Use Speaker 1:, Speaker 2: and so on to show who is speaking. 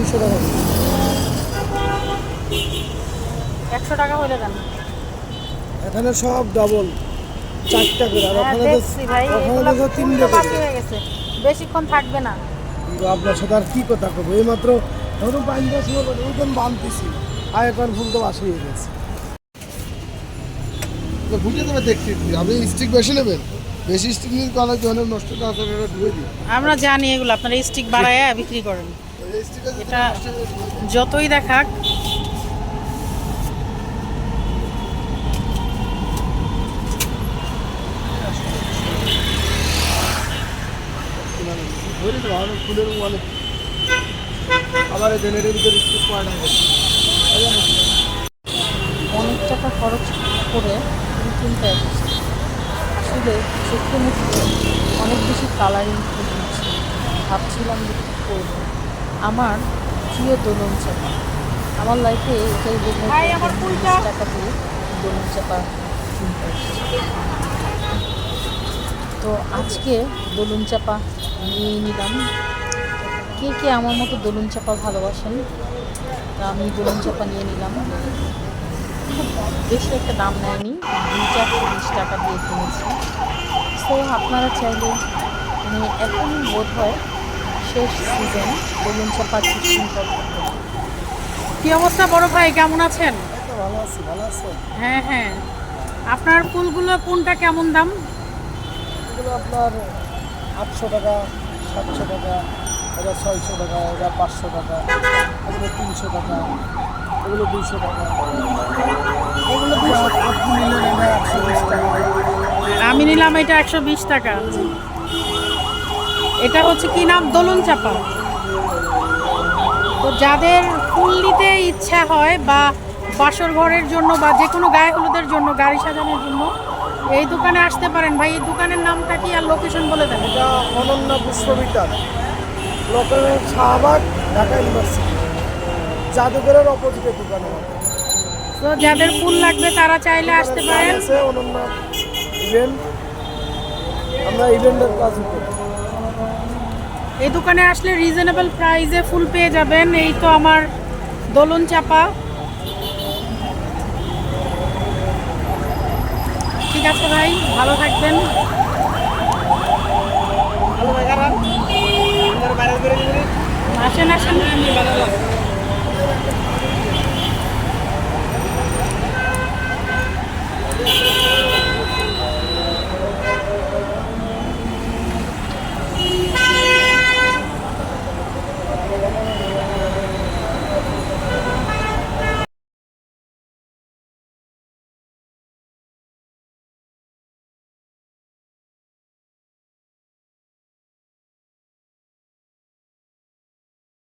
Speaker 1: দুশো টাকা।
Speaker 2: একশো টাকা হলে দেন
Speaker 1: এখানে সব ডাবল চারটা করে। আর
Speaker 2: হ্যাঁ
Speaker 1: ওখানে তো
Speaker 2: দেখছি
Speaker 1: ওখানে তো তিনটে
Speaker 2: হয়ে গেছে। বেশিক্ষণ থাকবে না।
Speaker 1: কিন্তু আপনার সাথে আর কি কথা করব এইমাত্র ধরুন পাঁচ বছর হলো ওজন বানতেছি। আর এখন ফুল তো বাসি হয়ে গেছে।
Speaker 3: তো বুঝে দেবে দেখতে আপনি স্টিক বেশি নেবেন? বেশি স্টিক নিয়ে অনেক অনেক নষ্ট না আসলে দিই
Speaker 2: আমরা জানি এগুলো। আপনারা স্টিক বাড়ায় বিক্রি করেন।
Speaker 3: এই
Speaker 2: এটা যতই দেখাক।
Speaker 3: অনেক
Speaker 2: টাকা খরচ করে কিনতে আসলে মুখে অনেক বেশি কালারিং ভাবছিলাম যে কী করব। আমার প্রিয় দোলন চাপা। আমার লাইফে এটাই প্রথম টাকা দিয়ে দোলন চাপা কিনতে তো আজকে দোলন চাপা নিয়ে নিলাম। কে কে আমার মতো দোলন চাপা ভালোবাসেন তা আমি দোলন চাপা নিয়ে নিলাম। খুব বেশি একটা দাম নেয়নি দুই চারশো বিশ টাকা দিয়ে কিনেছি। তো আপনারা চাইলে মানে এখন বোধ হয় শেষ সিজন বেলুন চাপা সিস্টেম কি অবস্থা বড় ভাই? কেমন আছেন?
Speaker 1: ভালো আছি ভালো আছে?
Speaker 2: হ্যাঁ হ্যাঁ। আপনার ফুলগুলো কোনটা কেমন দাম?
Speaker 1: এগুলো আপনার আটশো টাকা সাতশো টাকা এটা ছয়শো টাকা এটা পাঁচশো টাকা এগুলো তিনশো টাকা এগুলো দুশো টাকা। এগুলো আপনি নিলেন এটা একশো বিশ টাকা।
Speaker 2: আমি নিলাম এটা একশো বিশ টাকা। এটা হচ্ছে কি নাম? দোলন চাপা। তো যাদের ফুল নিতে ইচ্ছা হয় বা বাসর ঘরের জন্য বা যে কোনো গায়ে হলুদের জন্য গাড়ি সাজানোর জন্য এই দোকানে আসতে পারেন। ভাই এই দোকানের নামটা কি আর লোকেশন বলে দেন?
Speaker 1: এটা অনন্য পুষ্পবিতান লোকাল শাহবাগ ঢাকা ইউনিভার্সিটি জাদুঘরের অপোজিটে দোকান।
Speaker 2: তো যাদের ফুল লাগবে তারা চাইলে আসতে পারেন।
Speaker 1: অনন্য ইভেন্ট। আমরা ইভেন্টের কাজ করি।
Speaker 2: এই দোকানে আসলে রিজনেবল প্রাইসে ফুল পেয়ে যাবেন। এই তো আমার দোলন চাপা। ঠিক আছে ভাই ভালো থাকবেন। আসেন আসেন।